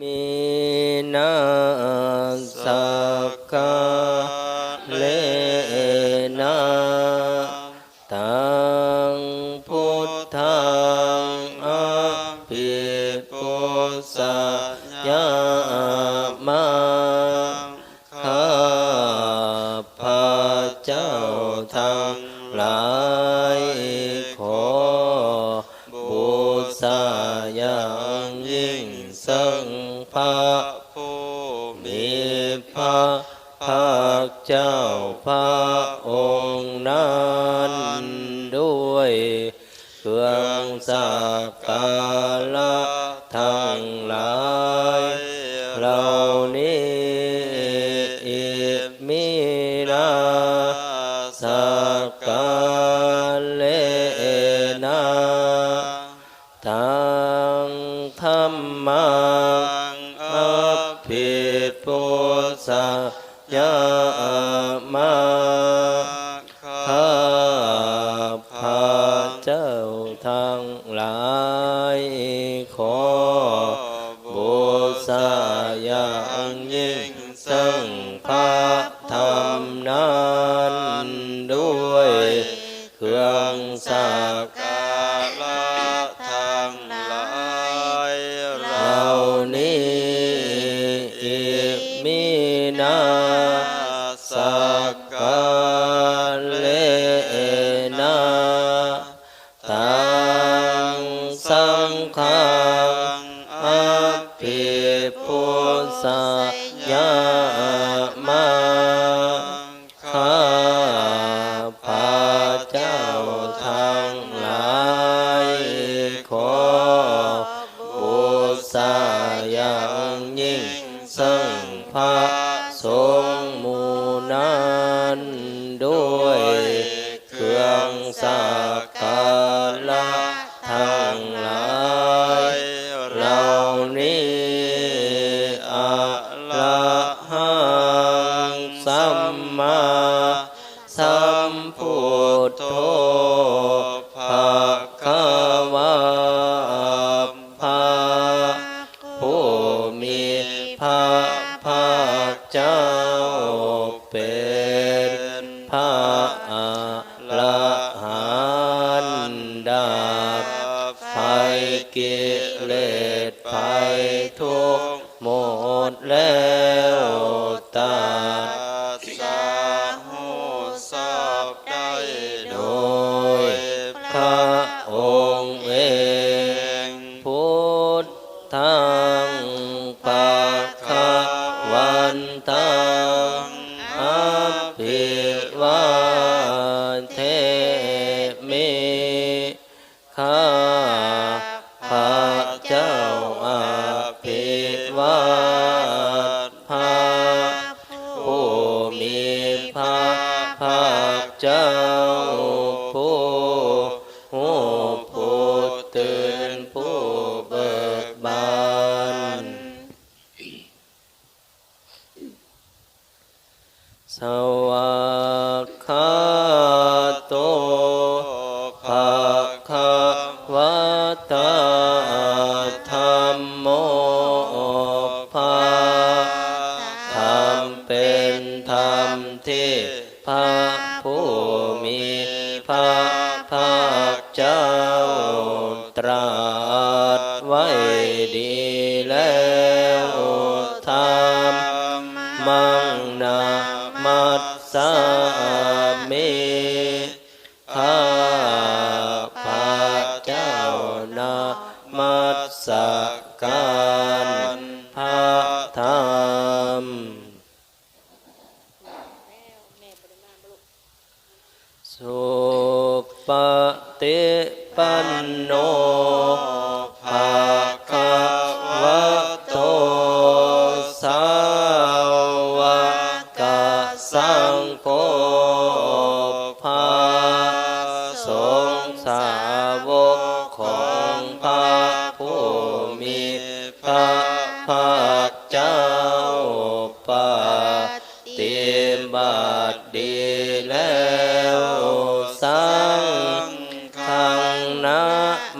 มิ ก สั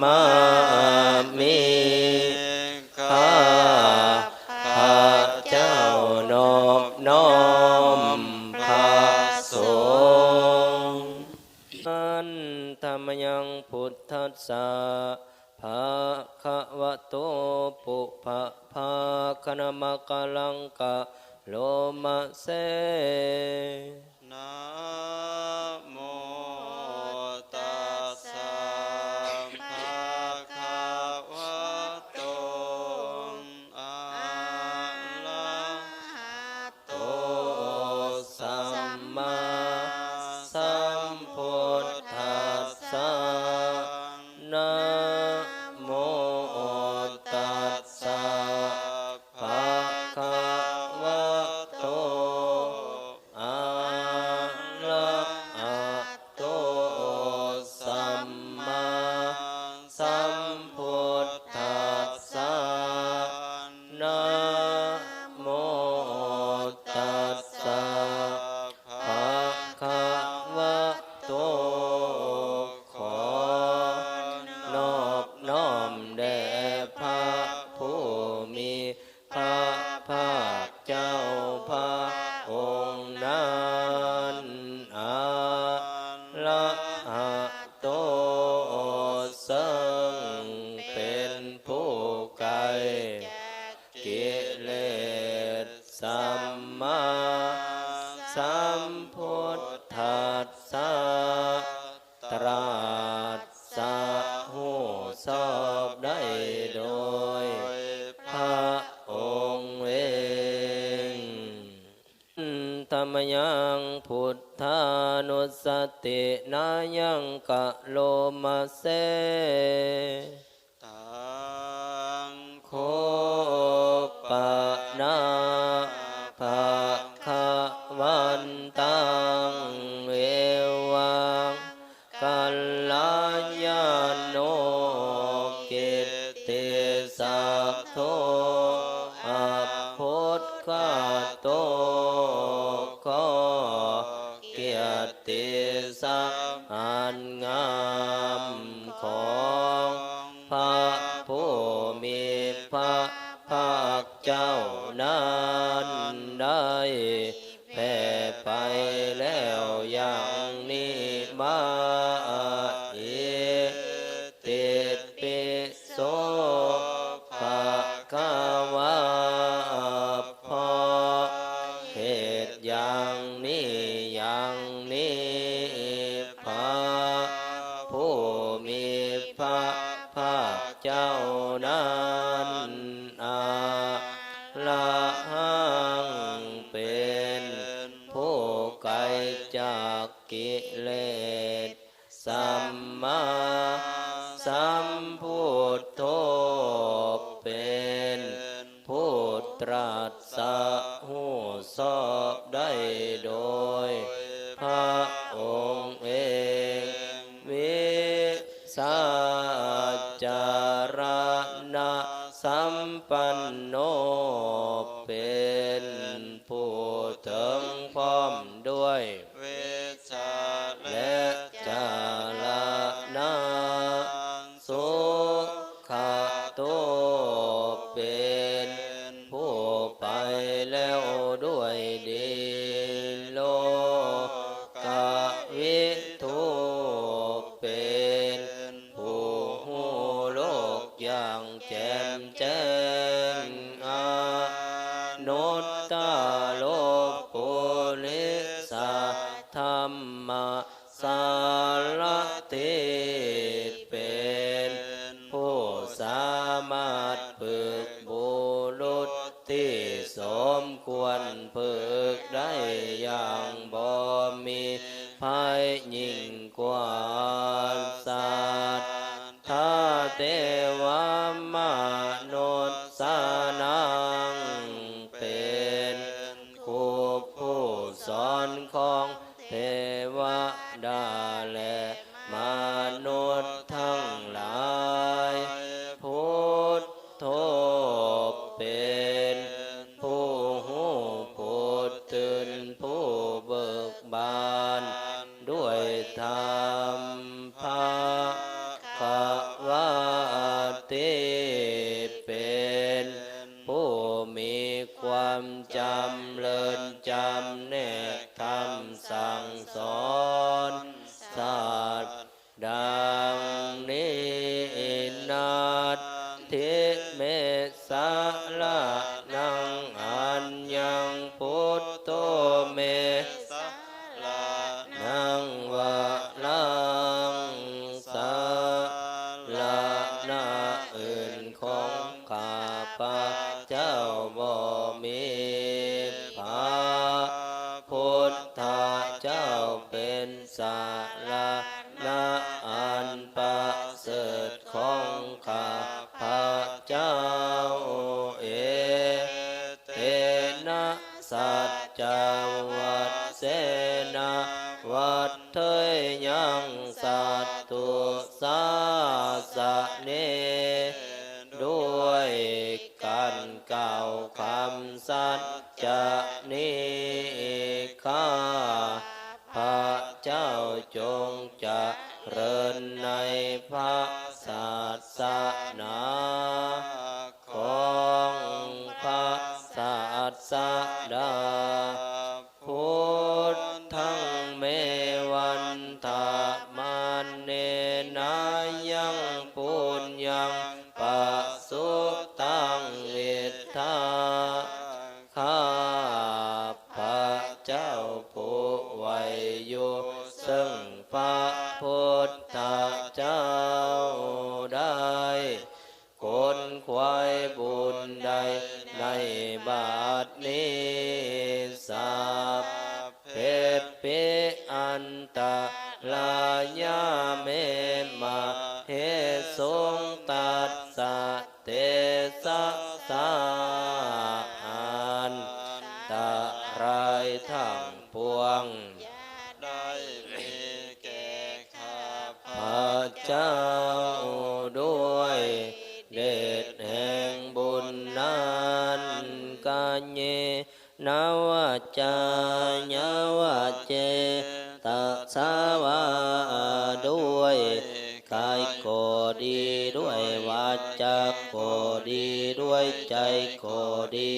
มามิข้าพระเจ้านอบน้อมพระสงฆ์อันธรรมยังพุทธัสสะภะคะวะโตปุภะภะคะนมกะลังกะโลมะเส สัมพุทธัสสะตราสสะหูสอบได้โดย พระองค์เองธรรมยังพุทธานุสตินายังกะโลมาเซตังโคปา งามของพระผู้มีพระภาคเจ้า ราช ตาโลกปุริสาธรรมสา ता ญาวะเจตสาวาด้วยกายก็ดีด้วยวาจาก็ดีด้วยใจก็ดี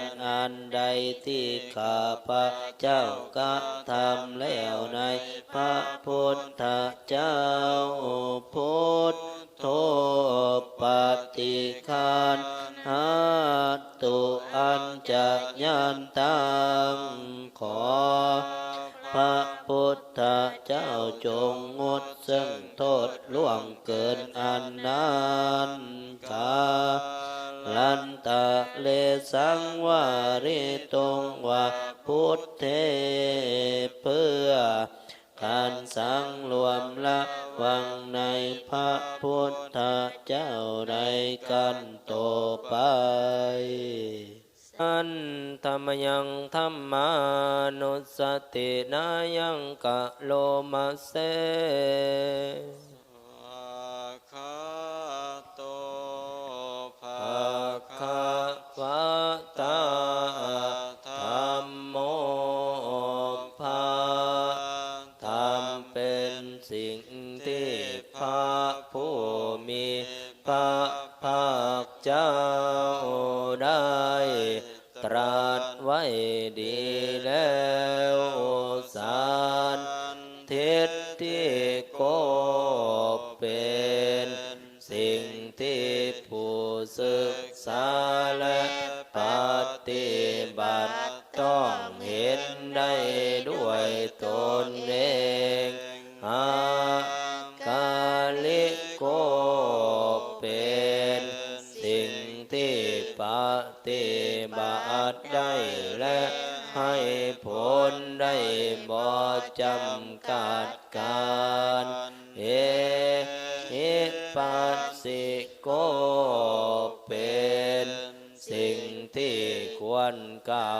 การอันใดที่ข้าพระเจ้ากระทำแล้วในพระพุทธเจ้าพุทธโทปฏิคานหาตุอันจะยันตังขอ พระพุทธเจ้าจงงดซึ่งโทษล่วงเกินอันนั้น สังวาริตุงวะพุทเทเพื่อการสังรวมละวังในพระพุทธเจ้าในกันต่อไปอันธรรมยังธรรมานุสตินายังกะโลมาเส จ้าได้ตรัสไว้ดีแล้ว จำกัดการเอหิปัสสิโกเป็น สิ่งที่ควรเก่า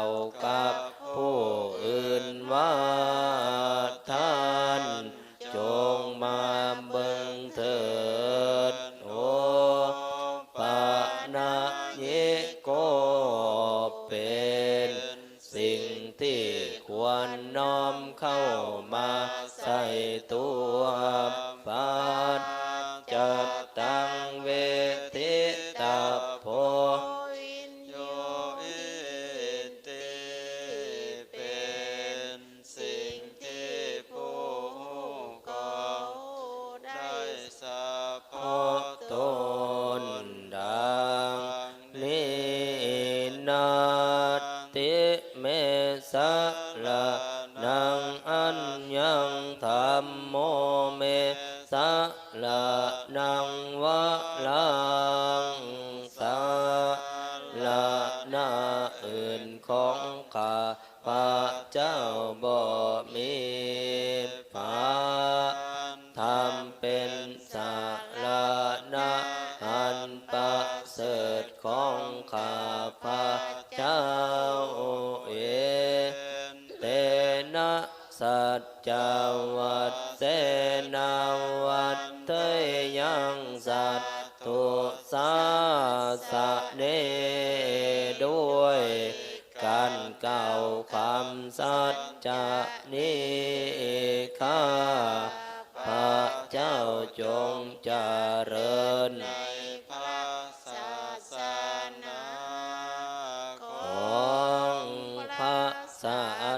นังวะลา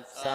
ಸತ್ಸ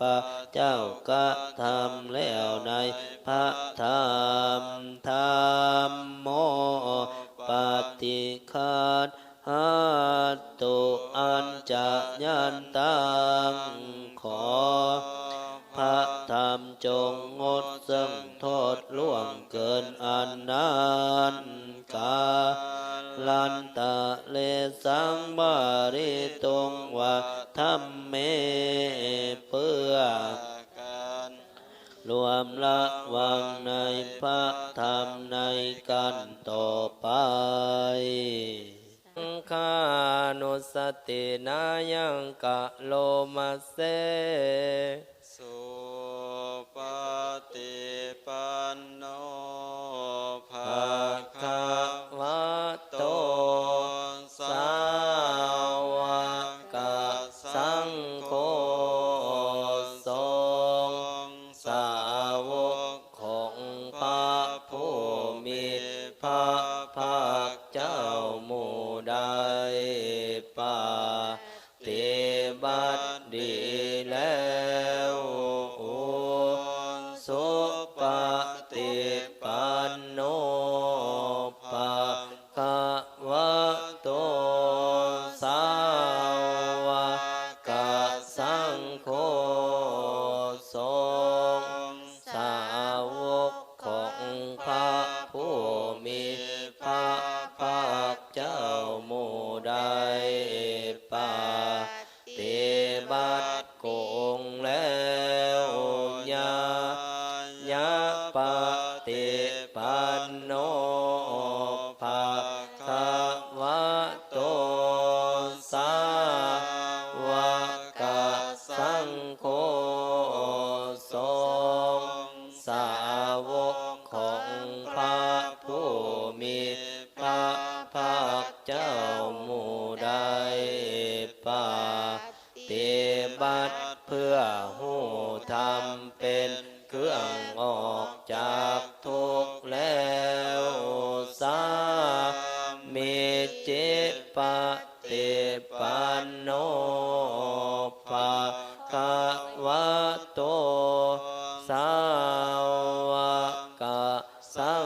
พระเจ้ากระทำแล้วในพระธรรมธรรมโมปฏิฆา ตินายังกะโลมาเส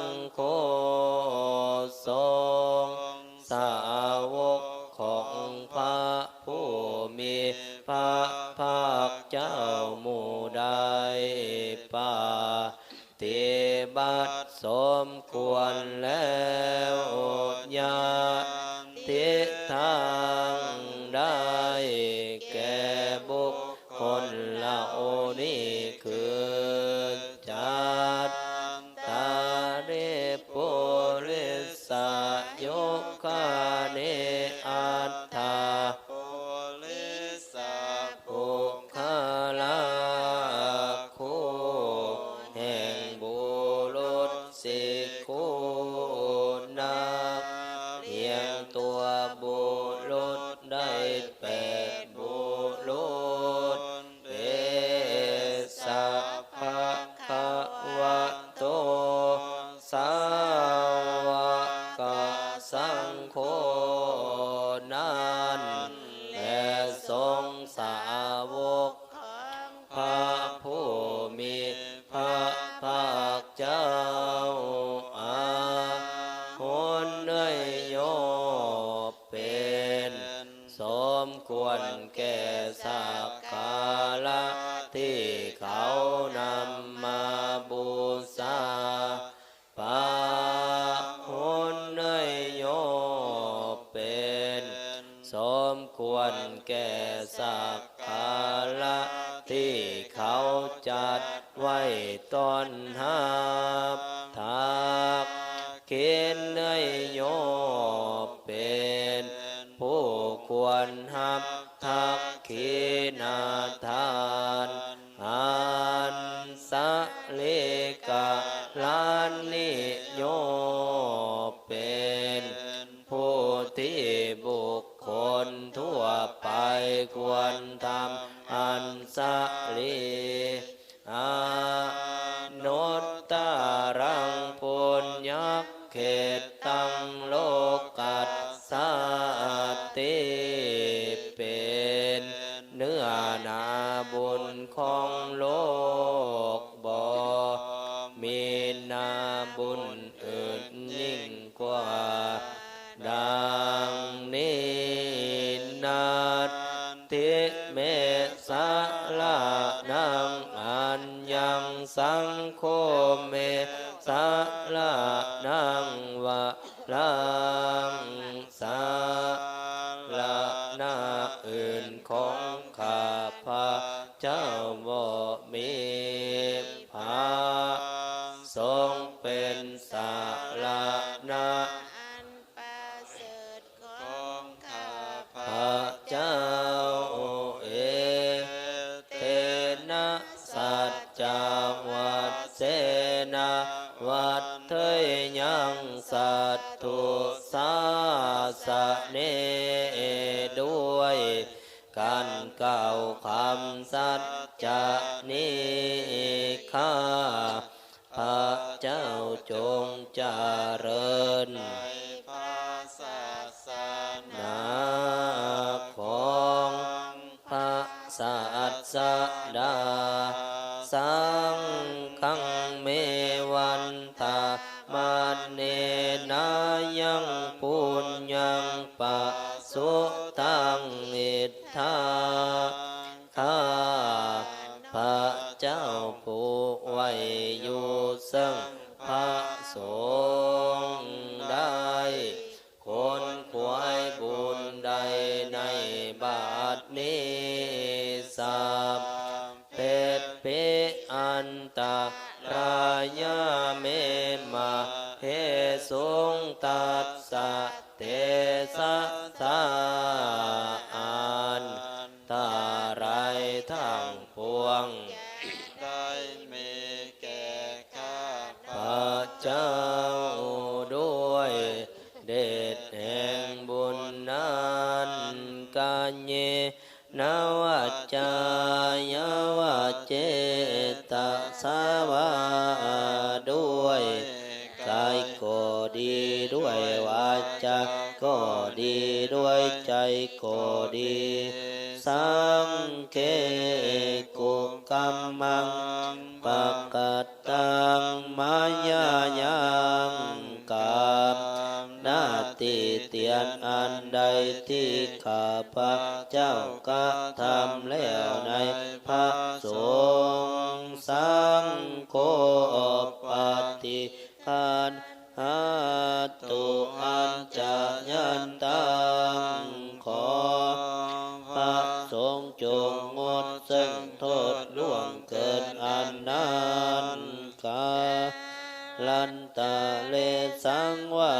ังโฆสงสาวกของพระผู้มีพระภาคเจ้ามูไใดป่าติบัตสมควรแล้ว บุรุษได้แต่ ที่เขาจัดไว้ มีนาบุญอื่นยิ่งกว่า ดังนี้นาทิเมสาลานังอันยังสังโสาสะเนด้วยการเก่าคำสัจจะนิคาพระเจ้าจง บัดนี้สัพเพปิอันตารายาเมมาเฮสงตัสสะเต ก็ดี สังเกตุกรรมังปะกัดตังมายายังกามนาติเตียนอันใดที่ข้าพระเจ้ากระทำแล้วใน สังวา